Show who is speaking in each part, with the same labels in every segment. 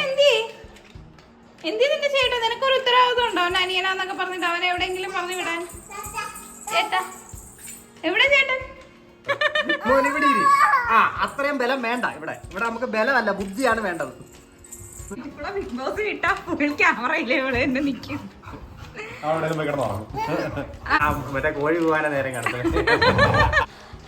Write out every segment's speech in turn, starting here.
Speaker 1: എന്തി? എന്തി നിന്റെ ചേട്ടാ നിനക്കൊരു ഉത്തരവാദിത്വം ഉണ്ടോ അവൻ അനിയനാന്നൊക്കെ പറഞ്ഞിട്ട് അവനെ എവിടെയെങ്കിലും പറഞ്ഞു വിടാൻ. ചേട്ടാ എവിടെ ചേട്ടൻ
Speaker 2: മോൻ ഇവിടെ ഇരി. ആ അത്രയും ബലം വേണ്ട ഇവിടെ. ഇവിടെ നമുക്ക് ബലമല്ല ബുദ്ധിയാണ് വേണ്ടത്.
Speaker 1: ഇവിടെ ബിഗ് ബോസ് വിട്ടാ ഫുൾ ക്യാമറയില്ലേ ഇവിടെ എന്നെ നിൽക്കും
Speaker 2: ആ, മറ്റേ കോഴി പോകാനാ നേരം കാണുന്നത്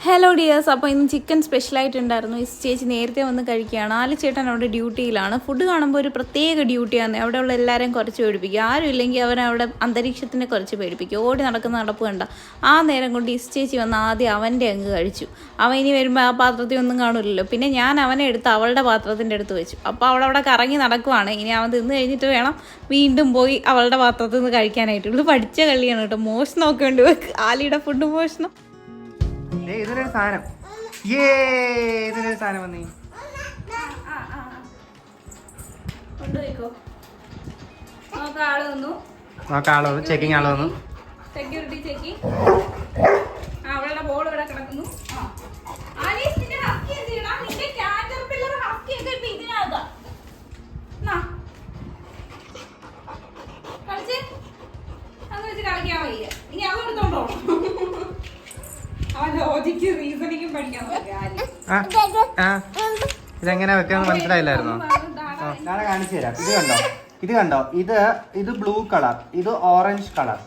Speaker 3: ഹലോ ഡിയേഴ്സ് അപ്പോൾ ഇന്ന് ചിക്കൻ സ്പെഷ്യലായിട്ടുണ്ടായിരുന്നു ഈ ചേച്ചി നേരത്തെ വന്ന് കഴിക്കുകയാണ്. ആൽ ചേട്ടൻ അവിടെ ഡ്യൂട്ടിയിലാണ്. ഫുഡ് കാണുമ്പോൾ ഒരു പ്രത്യേക ഡ്യൂട്ടിയാണ് അവിടെയുള്ള എല്ലാവരെയും കുറച്ച് പേടിപ്പിക്കും. ആരും ഇല്ലെങ്കിൽ അവരവിടെ അന്തരീക്ഷത്തിനെ കുറച്ച് പേടിപ്പിക്കും. ഓടി നടക്കുന്ന നടപ്പ് കണ്ട ആ നേരം കൊണ്ട് ഇസ് ചേച്ചി വന്ന് ആദ്യം അവന്റെ അങ്ങ് കഴിച്ചു. അവൻ ഇനി വരുമ്പോൾ ആ പാത്രത്തിൽ ഒന്നും കാണില്ലല്ലോ പിന്നെ ഞാൻ അവനെ എടുത്ത് അവളുടെ പാത്രത്തിന്റെ അടുത്ത് വെച്ചു. അപ്പോൾ അവളവിടെ അവിടെ കറങ്ങി നടക്കുവാണ്. ഇനി അവൻ തിന്ന് കഴിഞ്ഞിട്ട് വേണം വീണ്ടും പോയി അവളുടെ പാത്രത്തിൽ നിന്ന് കഴിക്കാനായിട്ട്. ഇവിടെ പഠിച്ച കളിയാണ് കേട്ടോ. മോഷണമൊക്കെ ഉണ്ട് ആലിയുടെ ഫുഡ് മോഷണം
Speaker 2: ദേ, ഇതിനൊരു സാധനം. ഏ ഇതിനൊരു സാധനം വന്നേ.
Speaker 1: നോക്കാം ആൾ വന്നു.
Speaker 2: ചെക്കിങ് ആൾ വന്നു.
Speaker 1: സെക്യൂരിറ്റി ചെക്ക് അവളുടെ ബോൾ ഇവിടെ കിടക്കുന്നു. ആ. ആലീസ്, നിന്റെ husky എന്ത് ചെയ്യണം? നിന്റെ caterpillar husky ഒക്കെ ഇപ്പൊ ഇതിനകത്താ. നാ. കളിച്ച്. അന്ന് വെച്ച് കളിക്കാൻ വയ്യ. ഇനി അത് എടുത്തോണ്ട് പോണം. റീസണിങ്ങും പഠിക്കാൻ
Speaker 2: ഇതെങ്ങനെ വെക്കാന്ന് മനസ്സിലായില്ലായിരുന്നോ? നാളെ കാണിച്ചു തരാം. ഇത് കണ്ടോ? ഇത് കണ്ടോ? ഇത് ഇത് ബ്ലൂ കളർ ഇത് ഓറഞ്ച് കളർ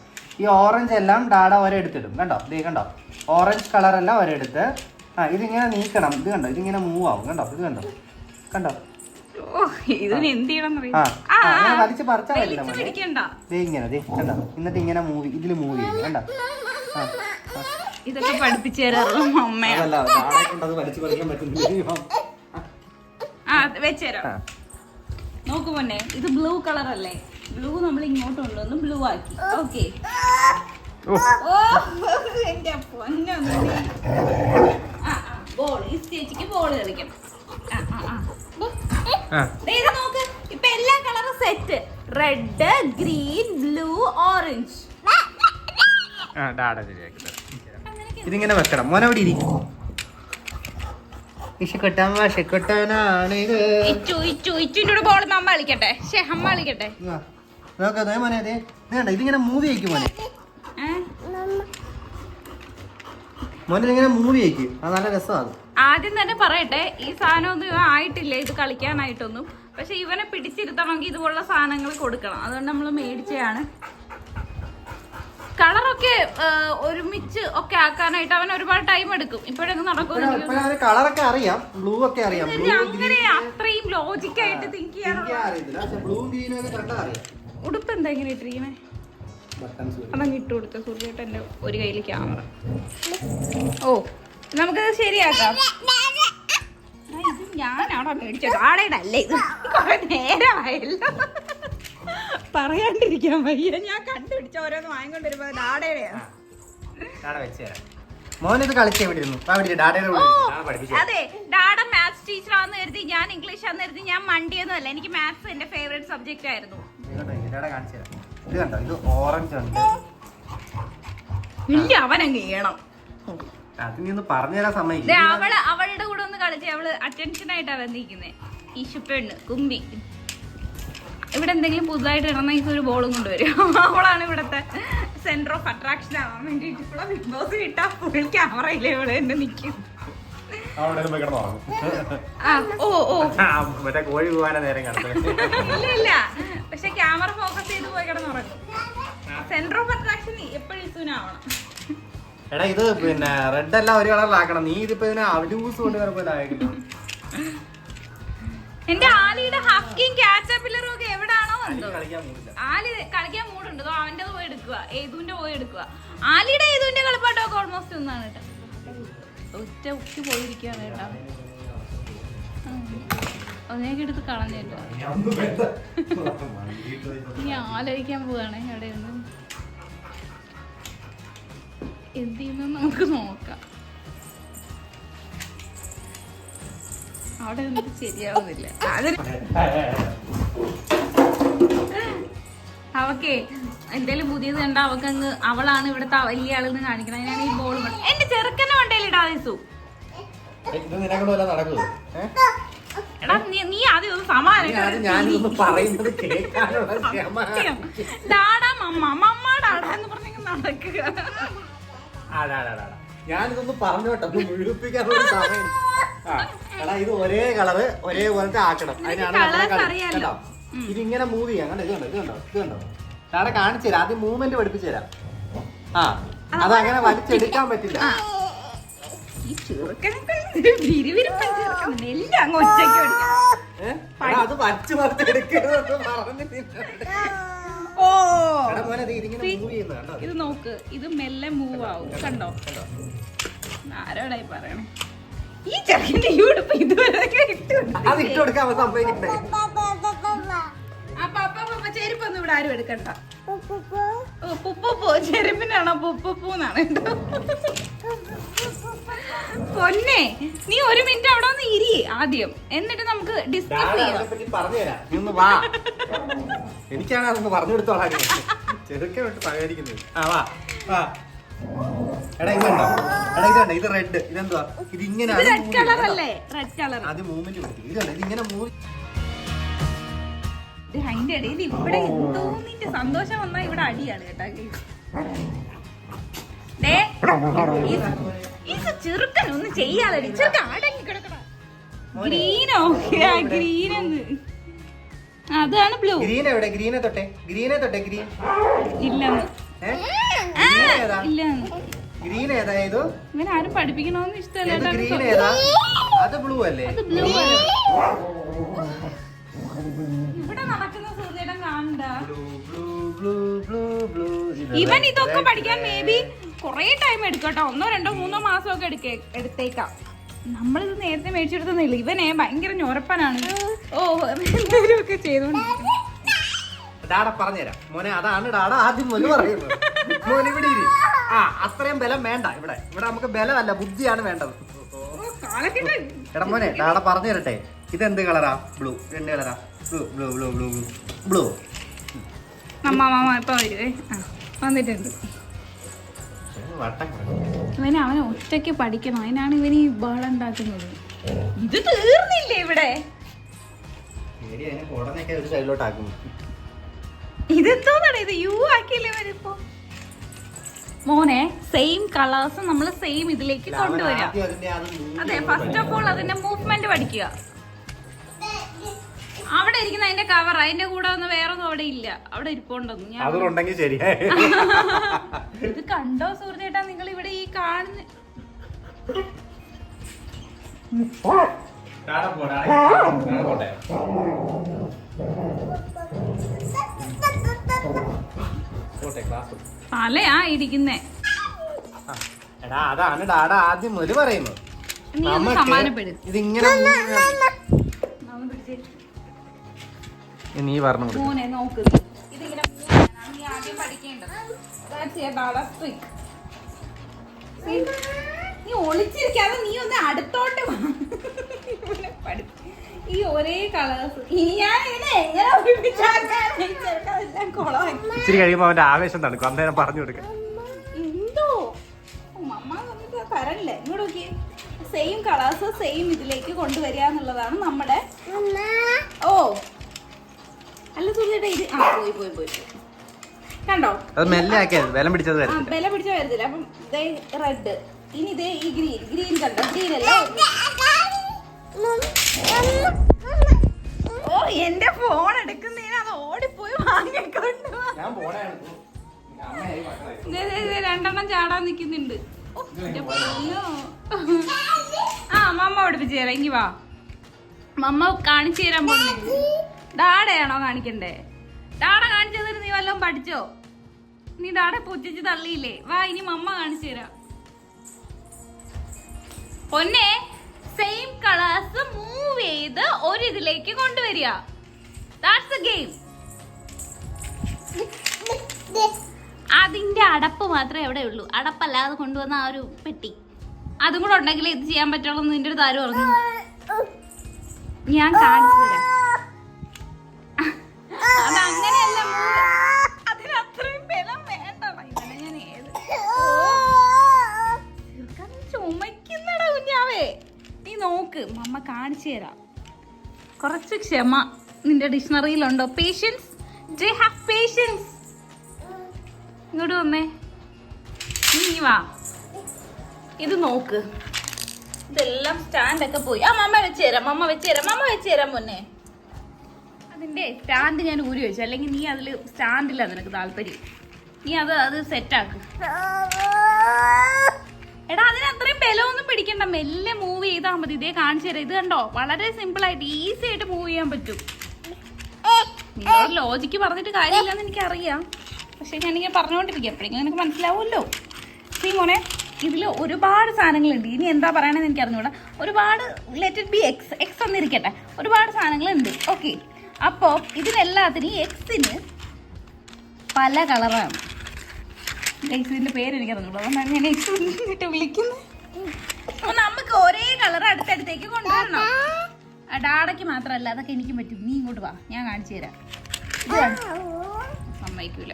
Speaker 2: ഈ ഓറഞ്ച് എല്ലാം ഡാഡ ഒരെടുത്തിടും. കണ്ടോ? ഇത് കണ്ടോ? ഓറഞ്ച് കളർ എല്ലാം ഒരെടുത്ത് ആ ഇതിങ്ങനെ നീക്കണം. ഇത് കണ്ടോ? ഇതിങ്ങനെ മൂവ് ആവും. കണ്ടോ? ഇത് കണ്ടോ? കണ്ടോ?
Speaker 1: ഓ, ഇതിന് എന്ത് ചെയ്യണം
Speaker 2: ആ ആ, അങ്ങനെ വലിച്ച് പറിച്ചാൽ ഇങ്ങനെ കണ്ടോ? എന്നിട്ട് ഇങ്ങനെ മൂവ് ഇതിൽ മൂവ് ചെയ്യും കണ്ടോ.
Speaker 1: ഇതൊക്കെ പഠിപ്പിച്ചു തരാറുള്ള അമ്മയാ
Speaker 2: അതല്ല ഡാഡയെ കൊണ്ട് അത് വലിച്ച് പറിക്കാൻ
Speaker 1: ആ വെച്ചുതരാം. നോക്കു ഇത് ബ്ലൂ കളർ അല്ലേ ബ്ലൂ നമ്മൾ ഇങ്ങോട്ട് കൊണ്ടുവന്ന് ബ്ലൂ ആക്കി. ഓക്കെ.
Speaker 2: ഓ.
Speaker 1: ഓ എന്റെ പൊന്നൊന്നു ആ ബോൾ ഈ ചേച്ചിക്ക് ബോൾ കളിക്കണം നോക്ക്. ഇപ്പൊ എല്ലാ കളറും set red green blue orange
Speaker 2: ആ ഡാഡ ശരിയാക്കി ഇതിങ്ങനെ വെക്കണം. മോനെ അവിടെ ഇരിക്കും
Speaker 1: കളിക്കട്ടെ. കളിക്കട്ടെ.
Speaker 2: ഇതിങ്ങനെ മൂവി മോനെ. മൂവി അത് നല്ല രസമാണ്
Speaker 1: ആദ്യം തന്നെ പറയട്ടെ ഈ സാധനമൊന്നും ആയിട്ടില്ല? ഇത് കളിക്കാനായിട്ടൊന്നും. പക്ഷെ ഇവനെ പിടിച്ചിരുത്തണമെങ്കിൽ ഇതുപോലുള്ള സാധനങ്ങൾ കൊടുക്കണം. അതുകൊണ്ട് നമ്മൾ മേടിച്ചതാണ്. കളറൊക്കെ ഒരുമിച്ച് ഒക്കെ ആക്കാനായിട്ട് അവൻ ഒരുപാട് ടൈം എടുക്കും. ഇപ്പോഴൊന്നും
Speaker 2: നടക്കും കളറൊക്കെ അറിയാം. ബ്ലൂ ഒക്കെ അറിയാം.
Speaker 1: അങ്ങനെ അത്രയും ലോജിക്കായിട്ട് തിങ്ക്
Speaker 2: ഗ്രീനും ഒക്കെ കണ്ടാ അറിയാം.
Speaker 1: ഉടുപ്പ് എന്താ ഇങ്ങനെ ഇട്ടിരിക്കണേ അതങ്ങ് ഇട്ട് കൊടുത്ത സുർജേട്ടന്റെ ഒരു കയ്യിൽ ക്യാമറ ഓ നമുക്കത് ശരിയാക്കാം. ഞാനാണോ മേടിച്ചത്? ആടയുടെ അല്ലേ ഇത്? കുറെ നേരമായല്ലോ. പറയാണ്ടിരിക്കാൻ വയ്യ. ഞാൻ കണ്ടുപിടിച്ച ഓരോന്ന് വാങ്ങിക്കൊണ്ടിരുമ്പോ ഡാടയുടെയാണ്
Speaker 2: ഡാഡ വെച്ച് തരാം. മോൻ ഇത് കളിച്ച് എവിടെ ഇരുന്നു?
Speaker 1: അതെ ഡാഡ മാത്സ് ടീച്ചറാന്ന് കരുതി ഞാൻ ഇംഗ്ലീഷ് ആന്ന് കരുതി ഞാൻ മണ്ടിയൊന്നുമല്ല എനിക്ക് മാത്സ് എന്റെ ഫേവറേറ്റ് സബ്ജക്റ്റ് ആയിരുന്നു.
Speaker 2: ഇത് കണ്ടോ? ഇത് ഓറഞ്ച് ഉണ്ട്.
Speaker 1: ഇല്ല അവനങ്ങ് ചെയ്യണം
Speaker 2: അത് നീ ഒന്ന് പറഞ്ഞു തരാൻ
Speaker 1: ദേ,
Speaker 2: സമ്മതിക്കും
Speaker 1: അവൾ അവളുടെ കൂടെ ഒന്ന് കളിച്ചേ. അവൾ അറ്റൻഷൻ ആയിട്ടാ വന്നിരിക്കുന്നത് ഈശുപ്പെണ്ണ് കുമ്പി. ഇവിടെ എന്തെങ്കിലും പുതുതായിട്ട് ഇടണമെങ്കിൽ ഒരു ബോളും കൊണ്ടുവരും അവളാണ് ഇവിടുത്തെ സെന്റർ ഓഫ് അട്രാക്ഷൻ ആവാൻ വേണ്ടിയിട്ട് ഇവിടെ ബിഗ് ബോസ് വിട്ടാ ഫുൾ ക്യാമറയിലെ ഇവിടെ എന്നെ നിൽക്കും ഓ ഓ.
Speaker 2: ആ, മറ്റേ കോഴി പോകാനെ നേരം കാണുന്നത്.
Speaker 1: ഇല്ല ഇല്ല. പക്ഷെ ക്യാമറ ഫോക്കസ് ചെയ്ത് പോയി കിടന്നുറങ്ങും സെന്റർ ഓഫ് അട്രാക്ഷൻ എപ്പോഴും ഇസുനാവണം
Speaker 2: എടാ ഇത് പിന്നെ റെഡ് എല്ലാം ഒരു കളറിലാക്കണം നീ ഇതിപ്പോ ഇതിനെ അവലൂസ് കൊണ്ട്
Speaker 1: എന്റെ ആലിയുടെ ഹക്കിയും കാറ്റപ്പില്ലറും ഒക്കെ എവിടാണോ എന്തോ. ആലി കളിക്കാൻ മൂടുണ്ട്. അവന്റെ പോയി എടുക്കുക ഏതുവിന്റെ പോയി എടുക്കുക ആലിയുടെ ഏതുവിന്റെ കളിപ്പാട്ടമൊക്കെ ഓൾമോസ്റ്റ് ഒന്നാണ് കേട്ടോ. ഒറ്റ ഉക്കി പോയിരിക്കുകയാണ് കേട്ടോ. ഒന്നേക്ക് എടുത്ത് കളഞ്ഞല്ലോ ഇനി ആലോചിക്കാൻ പോവാണ് അവിടെ നിന്ന് എന്ത് ചെയ്യുന്നു നമുക്ക് നോക്കാം. അവിടെ നിന്നിട്ട് ശരിയാവുന്നില്ല അവക്കേ എന്തേലും പുതിയത് കണ്ട അവക്ക് അങ്ങ് അവളാണ് ഇവിടുത്തെ വലിയ ആളെന്ന് കാണിക്കണം. അതിനാണ് ഈ ബോൾ എന്റെ ചെറുക്കനെ കൊണ്ടേലും ഇടാ ദിസു
Speaker 2: ഇത് നിനക്കൊണ്ട് വല്ല നടക്കുമോ
Speaker 1: എടാ നീ നീ ആദ്യം ഒന്ന് സമാനം
Speaker 2: അത്
Speaker 1: ഡാടാ മമ്മ മമ്മ ഡാടാ എന്ന് നടക്കുക.
Speaker 2: ഞാനിതൊന്ന് പറഞ്ഞോട്ടെ മുഴുവിപ്പിക്കാനുള്ള സമയം. ആ, എടാ ഇത് ഒരേ കളറ് ഒരേപോലത്തെ ആക്കണം. അതിനാണ് നമ്മളെ കളി. കണ്ടോ? ഇതിങ്ങനെ മൂവ് ചെയ്യാം. കണ്ടോ? ഇത് കണ്ടോ? ഇത് കണ്ടോ? ഇത് കണ്ടോ? കാണിച്ചു തരാം. ആദ്യം മൂവ്മെന്റ് പഠിപ്പിച്ചു തരാം. ആ അതങ്ങനെ വലിച്ചെടുക്കാൻ പറ്റില്ല. അത് വരച്ച്
Speaker 1: ഓ.
Speaker 2: കണ്ടോ?
Speaker 1: ഇത് നോക്ക്. ഇത് മെല്ലെ മൂവ് ആവും. കണ്ടോ? ആരോടായി പറയണേ. ഈ ചെറുക്കിന്റെ ഈ ഉടുപ്പ് ഇതുവരെ
Speaker 2: അത് ഇട്ട് കൊടുക്കാൻ സംഭവിക്കട്ടെ
Speaker 1: അപ്പൊ അപ്പൊ അപ്പൊ ചെരുപ്പൊന്നും ഇവിടെ ആരും എടുക്കണ്ട. ഓ, പുപ്പുപ്പു. ചെരുപ്പിനാണോ പുപ്പുപ്പു എന്നാണ് കേട്ടോ പൊന്നെ നീ ഒരു മിനിറ്റ് അവിടെ ഒന്ന് ഇരി ആദ്യം. എന്നിട്ട് നമുക്ക് ഡിസ്കസ് ചെയ്യാം.
Speaker 2: പറ്റി പറഞ്ഞു തരാം നീ ഒന്ന് വാ. എനിക്കാണ് അതൊന്ന് പറഞ്ഞു കൊടുത്തോളാം ചെറുക്കെ വിട്ട് സഹകരിക്കുന്നത്. ആ വാ. വാ. എടാ ഇത് കണ്ടോ? എടാ ഇത് കണ്ടോ? ഇത് റെഡ് ഇതെന്തുവാ? ഇത് ഇങ്ങനെ
Speaker 1: റെഡ് കളർ അല്ലേ? റെഡ് കളർ
Speaker 2: അത് മൂവ്മെന്റ് കൊടുക്കും ഇത് കണ്ടോ? ഇത് ഇങ്ങനെ മൂവ്
Speaker 1: അതിന്റെ ഇടയിൽ ഇവിടെ സന്തോഷം വന്നാ ഇവിടെ അടിയാണ് കേട്ടാ. ദേ, ഇത് ചെറുക്കൻ ഒന്നും ചെയ്യാതെ ചെറുക്കൻ അടങ്ങി കിടക്കണ ഗ്രീനോ? ഗ്രീൻ എന്ന് അതാണ് ബ്ലൂ.
Speaker 2: ഗ്രീൻ എവിടെ? ഗ്രീനെ തൊട്ടെ. ഗ്രീനെ തൊട്ടെ ഗ്രീൻ.
Speaker 1: ഇല്ലെന്ന്. ഇല്ലെന്ന്.
Speaker 2: ഗ്രീൻ ഏതാ ഇത്?
Speaker 1: ഇവൻ ആരും പഠിപ്പിക്കണമെന്ന് ഇഷ്ടമല്ല
Speaker 2: ഗ്രീൻ ഏതാ? അത് ബ്ലൂ അല്ലേ?
Speaker 1: ഇവിടെ നടക്കുന്ന കാണണ്ട? ഇവൻ ഇതൊക്കെ പഠിക്കാൻ മേ ബി കൊറേ ടൈം എടുക്കട്ടോ ഒന്നോ രണ്ടോ മൂന്നോ മാസം ഒക്കെ എടുക്കേ എടുത്തേക്കാം. നമ്മളിത് നേരത്തെ മേടിച്ചെടുത്തുന്നില്ല ഇവനെ ഭയങ്കര ഞൊരപ്പനാണ് ഓ എന്തെങ്കിലും ഒക്കെ ചെയ്തോണ്ട്
Speaker 2: ഡാഡ പറഞ്ഞുതരാം. മോനെ അതാണ് ഡാഡ ആദ്യം മോന് പറയുന്നത്. മോനെ ഇവിടെ ആ അത്രയും ബലം വേണ്ട ഇവിടെ. ഇവിടെ നമുക്ക് ബലമല്ല ബുദ്ധിയാണ് വേണ്ടത്. ഇടമോനെ മോനെ ഡാഡ പറഞ്ഞു തരട്ടെ. ഇതെന്ത് കളറാ? ബ്ലൂ. രണ്ട് കളറാ? Blue blue blue blue blue. Blue.
Speaker 1: അമ്മ മാമ ഇപ്പൊ വരുവേ ആ വന്നിട്ടുണ്ട്. ഇവനെ അവനെ ഒറ്റയ്ക്ക് പഠിക്കണം. അതിനാണ് ഇവന് ഈ ബഹളുണ്ടാക്കുന്നത് ഇത് തീർന്നില്ലേ ഇവിടെ?
Speaker 2: ഇത്
Speaker 1: ഇതെന്തോന്നാണ് ഇത്? യു ആക്കിയില്ലേ ഇവരിപ്പോ മോനെ സെയിം കളേഴ്സ് നമ്മൾ സെയിം ഇതിലേക്ക് കൊണ്ടുവരാം
Speaker 2: അത്
Speaker 1: ഫസ്റ്റ് ഓഫ് ഓൾ അതിന്റെ മൂവ്മെന്റ് പഠിക്കുക. അവിടെ ഇരിക്കുന്ന അതിന്റെ കവർ അതിന്റെ കൂടെ ഒന്ന് വേറൊന്നും അവിടെ ഇല്ല. അവിടെ ഇരിപ്പുണ്ടെന്ന് ഞാൻ
Speaker 2: അതുണ്ടെങ്കിൽ ശരി
Speaker 1: ഇത് കണ്ടോ സുഹൃത്തേട്ടാ നിങ്ങൾ ഇവിടെ ഈ കാണുന്ന
Speaker 4: ഡാഡ
Speaker 1: പലയാ ഇരിക്കുന്നേ
Speaker 2: എടാ അതാണ് ഡാഡ ആദ്യം മുതൽ പറയുന്നത്
Speaker 1: നീ
Speaker 2: ഇതിങ്ങനെ പറഞ്ഞു കൊടുക്കും
Speaker 1: മോനെ നോക്ക്. നീ. ഒളിച്ചിരിക്കാതെ നീ ഒന്ന് അടുത്തോട്ട് വാ. ഈ ഒരേ കളേഴ്സ്. ഇനി ഞാൻ ഇതിനെ എങ്ങനെ.
Speaker 2: ഇച്ചിരി കഴിയുമ്പോ അവന്റെ ആവേശം തണുക്കും. അന്നേരം പറഞ്ഞു കൊടുക്കാം.
Speaker 1: എന്തോ? മമ്മ വന്നിട്ട് തരല്ലേ ഇങ്ങോട്ട് നോക്കിയേ. സെയിം കളേഴ്സ് സെയിം ഇതിലേക്ക് കൊണ്ടുവരിക എന്നുള്ളതാണ് നമ്മുടെ ഓ. അല്ല സുഖേട്ടാ ഇത് ആ പോയി പോയി പോയി. കണ്ടോ?
Speaker 2: അത് മെല്ലെ ആക്കിയത് ബലം പിടിച്ചത്
Speaker 1: വില
Speaker 2: വരത്തില്ല.
Speaker 1: പിടിച്ച വരുന്നില്ല അപ്പം ഇതേ റെഡ് ഇനി ഇതേ ഈ ഗ്രീൻ. ഗ്രീൻ കണ്ടോ? ഗ്രീൻ അല്ല? ഓ എന്റെ ഫോൺ എടുക്കുന്നതിന് അത് ഓടിപ്പോയി വാങ്ങിക്കൊണ്ട് വാ.
Speaker 2: ഞാൻ പോണേ
Speaker 1: ദേ, ദേ, ദേ, രണ്ടെണ്ണം ചാടാൻ നിക്കുന്നുണ്ട്. ഓ, എന്റെ പൊന്നോ. ആ മമ്മ പഠിപ്പിച്ചു തരാം. ഇങ്ങി വാ. മമ്മ കാണിച്ചു തരാൻ പോകുന്നേ ഡാഡയാണോ കാണിക്കണ്ടേ? ഡാഡ കാണിച്ചു തന്നിട്ട് നീ വല്ലതും പഠിച്ചോ? നീ ഡാഡ പൊച്ചിച്ച് തള്ളിയില്ലേ? വാ ഇനി മമ്മ കാണിച്ചു തരാം. പൊന്നെ ഇതിലേക്ക് കൊണ്ടുവരിക. ദാറ്റ്സ് എ ഗെയിം അതിന്റെ അടപ്പ് മാത്രമേ അവിടെ ഉള്ളൂ. അടപ്പല്ലാതെ കൊണ്ടുവന്ന ആ ഒരു പെട്ടി. അതും കൂടെ ഉണ്ടെങ്കിൽ ഇത് ചെയ്യാൻ പറ്റുള്ളൂ നിന്റെ ഒരു താരം പറഞ്ഞു. ഞാൻ കാണിച്ചു തരാം. അതങ്ങനെയല്ല. അതിനത്രയും ബലം വേണ്ട ഞാൻ ഏത് ചെറുക്കൻ ചുമക്കുന്നടാ കുഞ്ഞാവേ. നീ നോക്ക്. മമ്മ കാണിച്ചു തരാം. കുറച്ച് ക്ഷമ നിന്റെ ഡിക്ഷണറിയിലുണ്ടോ? പേഷ്യൻസ് ജെ ഹാവ് പേഷ്യൻസ് ഇങ്ങോട്ട് വന്നേ. നീ വാ. ഇത് നോക്ക്. ഇതെല്ലാം സ്റ്റാൻഡൊക്കെ പോയി. ആ മമ്മ വെച്ച് തരാം മമ്മ വെച്ച് തരാം മമ്മ വെച്ച് തരാം മുന്നേ അതിന്റെ സ്റ്റാൻഡ് ഞാൻ ഊരി വെച്ചു. അല്ലെങ്കിൽ നീ അതിൽ സ്റ്റാൻഡില്ല നിനക്ക് താല്പര്യം. നീ അത് അത് സെറ്റാക്ക് എടാ അതിന് അത്രയും ബലമൊന്നും പിടിക്കണ്ട. മെല്ലെ മൂവ് ചെയ്താൽ മതി. ഇതേ കാണിച്ചു തരാം. ഇത് കണ്ടോ? വളരെ സിമ്പിൾ ആയിട്ട് ഈസി ആയിട്ട് മൂവ് ചെയ്യാൻ പറ്റും. ലോജിക്ക് പറഞ്ഞിട്ട് കാര്യമില്ലെന്ന് എനിക്കറിയാം. പക്ഷെ ഞാൻ ഞാനിങ്ങനെ പറഞ്ഞുകൊണ്ടിരിക്കുക എപ്പോഴെങ്കിലും നിനക്ക് മനസ്സിലാവുമല്ലോ. സീ മോനെ ഇതിൽ ഒരുപാട് സാധനങ്ങളുണ്ട്. ഇനി എന്താ പറയണമെന്ന് എനിക്ക് അറിഞ്ഞൂടാ ഒരുപാട് let it be X X എന്നിരിക്കട്ടെ ഒരുപാട് സാധനങ്ങളുണ്ട്. ഓക്കെ അപ്പോൾ ഇതിനെല്ലാത്തിനും എക്സിന് പല കളറാണ് ഗൈസ് ഇതിന്റെ പേര് എനിക്ക് അറിഞ്ഞൂടാ അതുകൊണ്ടാണ് ഞാൻ എക്സ് എന്നിട്ട് വിളിക്കുന്നത് നമുക്ക് ഒരേ കളർ അടുത്തടുത്തേക്ക് കൊണ്ടുവരണം. ആ ഡാഡയ്ക്ക് മാത്രമല്ല അതൊക്കെ എനിക്കും പറ്റും. നീ ഇങ്ങോട്ട് വാ. ഞാൻ കാണിച്ചു തരാം? സമ്മതിക്കൂല.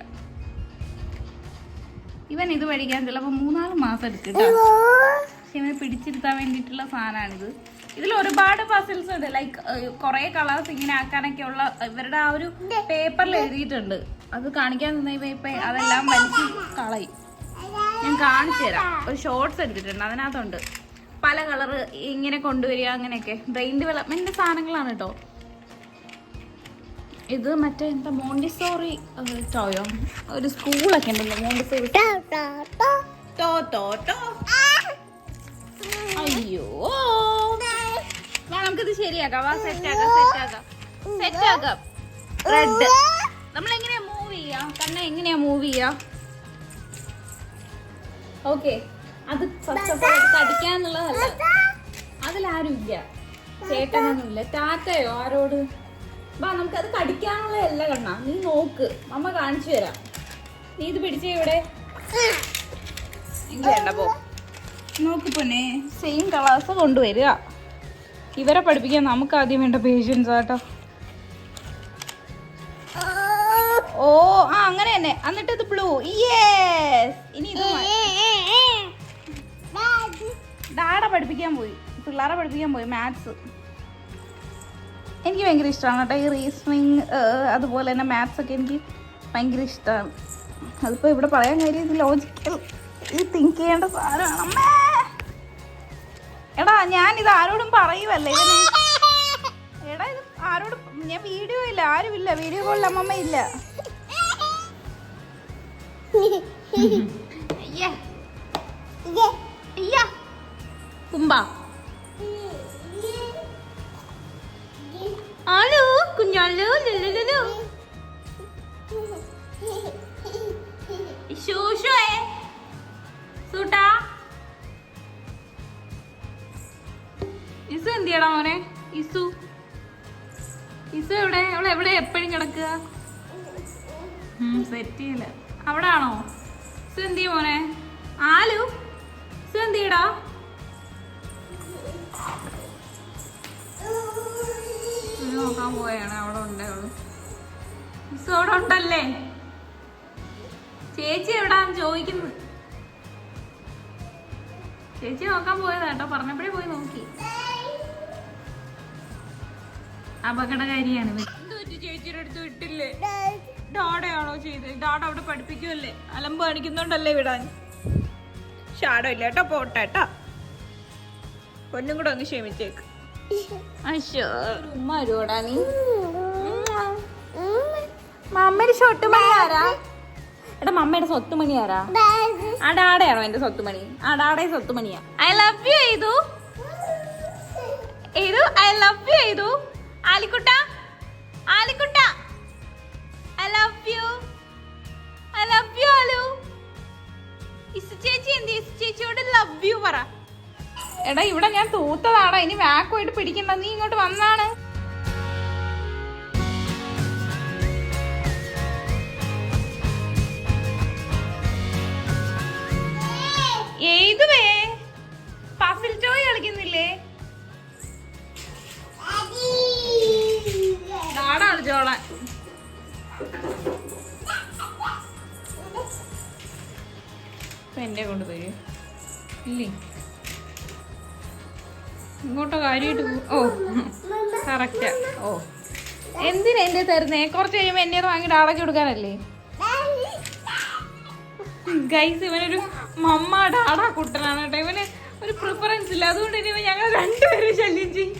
Speaker 1: ഇവൻ ഇത് പഠിക്കാൻ ചിലപ്പോൾ മൂന്നാൽ മാസം എടുക്കും പക്ഷെ ഇവനെ പിടിച്ചിരുത്താൻ വേണ്ടിയിട്ടുള്ള സാധനമാണിത് ഇതിൽ ഒരുപാട് പസിൽസ് ഉണ്ട്. ലൈക്ക് കുറേ കളേഴ്സ് ഇങ്ങനെ ആക്കാനൊക്കെ ഉള്ള ഇവരുടെ ആ ഒരു പേപ്പറിൽ എഴുതിയിട്ടുണ്ട്. അത് കാണിക്കാൻ നിന്ന ഇവ ഇപ്പൊ അതെല്ലാം വലിച്ചു കളയും. ഞാൻ കാണിച്ചു തരാം. ഒരു ഷോർട്സ് എടുത്തിട്ടുണ്ട്. അതിനകത്തുണ്ട് പല കളറ് ഇങ്ങനെ കൊണ്ടുവരിക അങ്ങനെയൊക്കെ. ബ്രെയിൻ ഡെവലപ്മെന്റ് സാധനങ്ങളാണ് കേട്ടോ ഇത് മറ്റേ എന്താ മോണ്ടിസോറി ടോയോ ഒരു സ്കൂളൊക്കെ ഉണ്ടല്ലോ മോണ്ടിസോറി ടോ ടോ ടോ അയ്യോ. നമുക്കിത് ശരിയാക്കാം. വാ സെറ്റ് ആക്കാം സെറ്റ് ആക്കാം. സെറ്റ് ആക്കാം. റെഡ് മൂവ് ചെയ്യാ. കണ്ണ എങ്ങനെയാ മൂവ് ചെയ്യാ? ഓക്കെ അത് ഫസ്റ്റ് ഓഫ് ഓൾ കടിക്കാന്നുള്ളതല്ല അതിലാരും ഇല്ല ചേട്ടനൊന്നുമില്ല. ടാറ്റയോ ആരോട്? വാ നമുക്കത് കടിക്കാനുള്ളതല്ല കണ്ണ. നീ നോക്ക്. അമ്മ കാണിച്ചു തരാം. നീ ഇത് പിടിച്ചേ ഇവിടെ? പോ. നോക്ക് പൊന്നെ. സെയിം കളേഴ്സ് കൊണ്ടുവരിക. ഇവരെ പഠിപ്പിക്കാൻ നമുക്ക് ആദ്യം വേണ്ട പേഷ്യൻസ് ആട്ടോ ഓ അങ്ങനെ തന്നെ എന്നിട്ട് ഇത് ബ്ലൂ യെസ് ഇനി ഇത് ഡാഡ പഠിപ്പിക്കാൻ പോയി. പിള്ളേരെ പഠിപ്പിക്കാൻ പോയി മാത്സ് എനിക്ക് ഭയങ്കര ഇഷ്ടമാണ് കേട്ടോ ഈ റീസണിങ് അതുപോലെ തന്നെ മാത്സ് ഒക്കെ എനിക്ക് ഭയങ്കര ഇഷ്ടമാണ് അതിപ്പോൾ ഇവിടെ പറയാൻ കാര്യം ഇത് ലോജിക്കൽ ഈ തിങ്ക് ചെയ്യേണ്ട സാധനമാണ്. എടാ ഞാൻ ഇത് ആരോടും പറയുമല്ലേ എടാ ഇത് ആരോടും ഞാൻ വീഡിയോ ഇല്ല ആരുമില്ല. വീഡിയോ കോളിൽ അമ്മമ്മ ഇല്ല. കുമ്പ ആലോ കുഞ്ഞാലോ ലല്ലോ ശൂശുവേ സൂട്ടാ. ഇസു എന്തിയടാ മോനെ? ഇസു. ഇസു എവിടെ? അവളെവിടെ എപ്പോഴും കിടക്കുക. സെറ്റ് ചെയ്യില്ല അവിടെ ആണോ ഇസു മോനെ. ആലു സെന്തിടാ നോക്കാൻ പോയാണ് അവിടെ ഉണ്ട് ഇസു അവിടെ ഉണ്ടല്ലേ? ചേച്ചി എവിടാന്ന് ചോദിക്കുന്നത് ചേച്ചി നോക്കാൻ പോയതാ കേട്ടോ പറഞ്ഞപ്പോഴേ പോയി നോക്കി. അപകടകാരിയാണ് ചേച്ചിയുടെ അടുത്ത് വിട്ടില്ലേ? ഡാഡയാണോ ചെയ്തത്? ഡാഡ അവിടെ പഠിപ്പിക്കുമല്ലേ അലമ്പ് കാണിക്കുന്നുണ്ടല്ലേ വിടാൻ? ഷാഡോ ഇല്ല കേട്ടോ പോട്ടെ കേട്ടോ. പൊന്നും കൂടെ ഒന്ന് ക്ഷമിച്ചേക്ക്. അശോ ഉമ്മ വരുവോടാ നീ? മമ്മയുടെ ഷൊട്ടുമണി ആരാ? എടാ മമ്മയുടെ സ്വത്തുമണി ആരാ? ആ ഡാഡയാണോ എന്റെ സ്വത്തുമണി? ആ ഡാഡയെ സ്വത്തുമണിയാ. ഐ ലവ് യു ചെയ്തു ഏതു ഐ ലവ് യു ചെയ്തു ആലിക്കുട്ട ആലിക്കുട്ട. I love you I love you aloo ഇസു ചേച്ചി എന്ത് ഇസു ചേച്ചിയോട് ലവ് യു പറ. എടാ ഇവിടെ ഞാൻ തൂത്തതാടാ. ഇനി വാക്കുമായിട്ട് പിടിക്കണ്ട. നീ ഇങ്ങോട്ട് വന്നാണ്. ഏതുവേ പസിൽ ടോയ് കളിക്കുന്നില്ലേ? നാടാണ് കളിച്ചോളാൻ ഇപ്പൊ എന്റെ കൊണ്ട് തരും. ഇല്ലേ? ഇങ്ങോട്ടോ കാര്യമായിട്ട് ഓ കറക്റ്റാ ഓ. എന്തിനാ എന്റെ തരുന്നേ? കുറച്ച് കഴിയുമ്പോ എന്നെ വാങ്ങിയിട്ട് ആളൊക്കെ കൊടുക്കാനല്ലേ? ഗൈസ് ഇവനൊരു മമ്മ ഡാടാ കുട്ടനാണ് കേട്ടോ. ഇവന് ഒരു പ്രിഫറൻസ് ഇല്ല. അതുകൊണ്ട് ഇനി ഞങ്ങൾ രണ്ടുപേരും ശല്യം ചെയ്യും.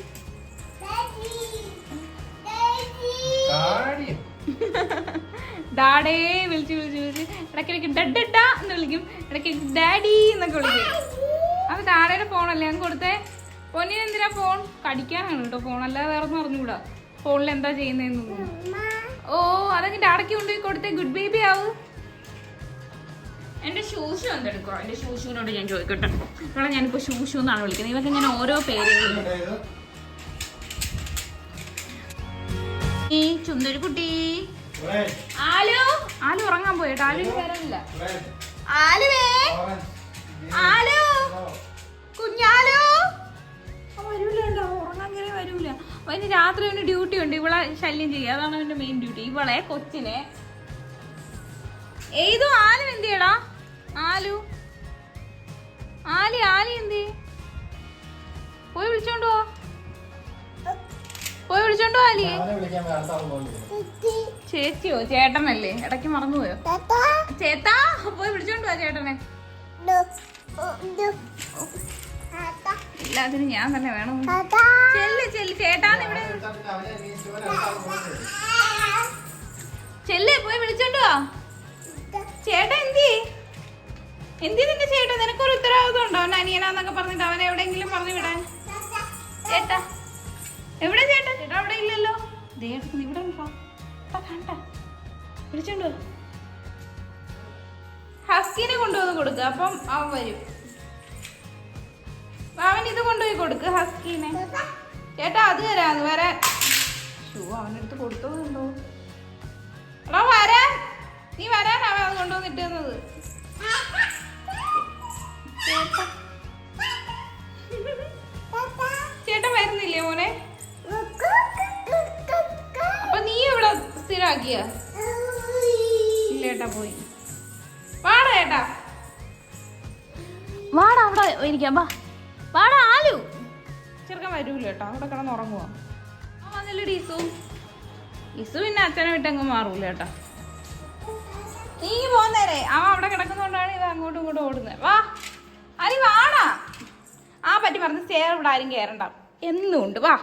Speaker 4: കാര്യം
Speaker 1: ഡാഡേ വിളിച്ച് വിളിച്ച് വിളിച്ച്. ഇടയ്ക്കിടയ്ക്ക് ഡഡഡാ എന്ന് വിളിക്കും. ഇടയ്ക്ക് ഡാഡി എന്നൊക്കെ വിളിക്കും. അപ്പൊ ഡാഡയുടെ ഫോണല്ലേ? ഞാൻ കൊടുത്തേ. പൊന്നിന് എന്തിനാ ഫോൺ? കടിക്കാനാണ് കേട്ടോ ഫോൺ. അല്ലാതെ വേറെ ഒന്നും അറിഞ്ഞുകൂടാ. ഫോണിൽ എന്താ ചെയ്യുന്നതെന്ന് ഓ അതൊക്കെ ഡാഡയ്ക്ക് കൊണ്ടുപോയി കൊടുത്തേ. ഗുഡ് ബേബി ആവൂ. എന്റെ ഷൂഷു എന്തെടുക്കോ എന്റെ ഷൂഷുവിനോട് ഞാൻ ചോദിക്കട്ടെ. ഇവിടെ ഞാനിപ്പോ ഷൂഷു എന്നാണ് വിളിക്കുന്നത്. ഇവർക്ക് ഞാൻ ഓരോ പേരുകളും. ഈ ചുന്ദരിക്കുട്ടി. ആലു? ആലു ഉറങ്ങാൻ പോയിട്ടോ ആലു വരാനില്ല ആലുവേ ആലു കുഞ്ഞാലു? വരൂല കേട്ടോ. ഉറങ്ങാൻ കയറി വരൂല. അവന് രാത്രി അവന് ഡ്യൂട്ടി ഉണ്ട്. ഇവളെ ശല്യം ചെയ്യുക അതാണ് അവന്റെ മെയിൻ ഡ്യൂട്ടി ഇവളെ കൊച്ചിനെ. ഏതോ ആലു എന്തിയടാ ആലു വിളിച്ചോണ്ട് പോ ആലിയെ ചേച്ചിയോ? ചേട്ടനല്ലേ? ഇടയ്ക്ക് മറന്നുപോയോ? ചേത്താ പോയി വിളിച്ചോണ്ട് പോവാ ചേട്ടനെ. എല്ലാത്തിനും ഞാൻ തന്നെ വേണം. ചെല്ല് ചെല്ല്. ചേട്ടാന്ന് ഇവിടെ ചെല്ല് പോയി വിളിച്ചോണ്ട് പോവാ ചേട്ടൻ എന്തി എന്തി നിന്റെ ചേട്ടാ? നിനക്കൊരു ഉത്തരവാദിത്വം ഉണ്ടോ? അവൻ അനിയനാന്നൊക്കെ പറഞ്ഞിട്ട് അവനെ എവിടെയെങ്കിലും പറഞ്ഞു വിടാൻ. ചേട്ടാ. എവിടെ ചേട്ടൻ? ചേട്ടാ അവിടെ ഇല്ലല്ലോ. ദേ അടുത്ത് ഇവിടെ ഉണ്ടോ? കണ്ടാ വിളിച്ചോണ്ട്. ഹസ്കിനെ കൊണ്ടുവന്ന് കൊടുക്കുക അപ്പം അവൻ വരും. അവൻ ഇത് കൊണ്ടുപോയി കൊടുക്ക് ഹസ്കീനെ. ചേട്ടാ അത് തരാന്ന് വരാൻ ഷൂ കൊടുത്തതുണ്ടോ എടാ വരാൻ. നീ വരാൻ അവൻ അത് കൊണ്ടുവന്നിട്ട് തന്നത് ചേട്ടാ. ചേട്ടൻ വരുന്നില്ലേ മോനെ? ഇല്ല ഏട്ടാ പോയി. വാടാ ഏട്ടാ. വാടാ അവിടെ ഇരിക്കാം വാ. വാടാ ആലു. ചെറുക്കൻ വരൂല കേട്ടോ അവിടെ കിടന്ന് ഉറങ്ങുവാ. ആ വന്നില്ലടി ഇസു ഇസു പിന്നെ അച്ഛനെ വിട്ടങ്ങ് മാറൂല കേട്ടോ നീ പോന്നേരെ. അവൻ അവിടെ കിടക്കുന്നോണ്ടാണ് ഇത് അങ്ങോട്ടും ഇങ്ങോട്ടും ഓടുന്നത് വാ. അരി വാടാ. ആ പറ്റി പറഞ്ഞ് സ്റ്റെയർ ഇവിടെ ആരും കയറണ്ട എന്നുണ്ട് വാ.